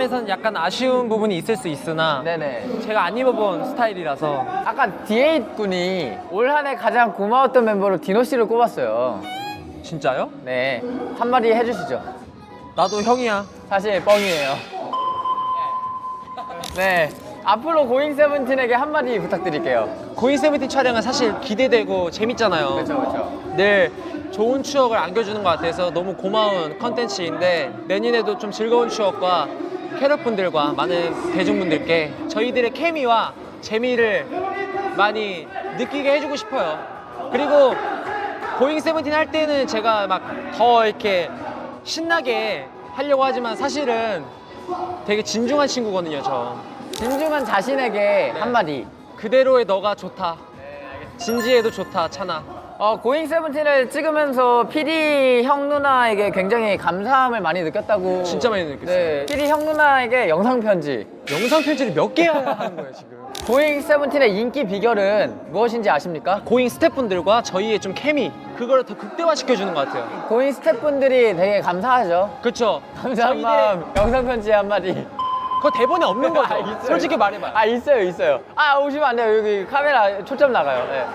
에선 약간 아쉬운 부분이 있을 수 있으나 네네. 제가 안 입어본 스타일이라서 아까 D8 군이 올 한 해 가장 고마웠던 멤버로 디노 씨를 꼽았어요. 진짜요? 네. 한마디 해주시죠. 나도 형이야. 사실 뻥이에요. 네. 앞으로 고잉 세븐틴에게 한마디 부탁드릴게요. 고잉 세븐틴 촬영은 사실 기대되고 재밌잖아요. 그렇죠, 그렇죠. 늘 좋은 추억을 안겨주는 것 같아서 너무 고마운 컨텐츠인데 내년에도 좀 즐거운 추억과 캐럿분들과 많은 대중분들께 저희들의 케미와 재미를 많이 느끼게 해주고 싶어요. 그리고 고잉 세븐틴 할 때는 제가 막 더 이렇게 신나게 하려고 하지만 사실은 되게 진중한 친구거든요, 저. 진중한 자신에게 한마디. 그대로의 너가 좋다. 진지해도 좋다, 찬아. 어, 고잉 세븐틴을 찍으면서 PD 형 누나에게 굉장히 감사함을 많이 느꼈다고. 진짜 많이 느꼈어요. 네. PD 형 누나에게 영상 편지. 영상 편지를 몇 개야 하는 거예요, 지금. 고잉 세븐틴의 인기 비결은 무엇인지 아십니까? 고잉 스태프분들과 저희의 좀 케미 그거를 더 극대화시켜주는 것 같아요. 고잉 스태프분들이 되게 감사하죠. 그렇죠? 감사한 마음 영상 편지 한마디. 그거 대본에 없는 거죠? 아, 있어요. 솔직히 말해봐 요. 아 있어요 있어요. 아 오시면 안 돼요 여기 카메라 초점 나가요. 네.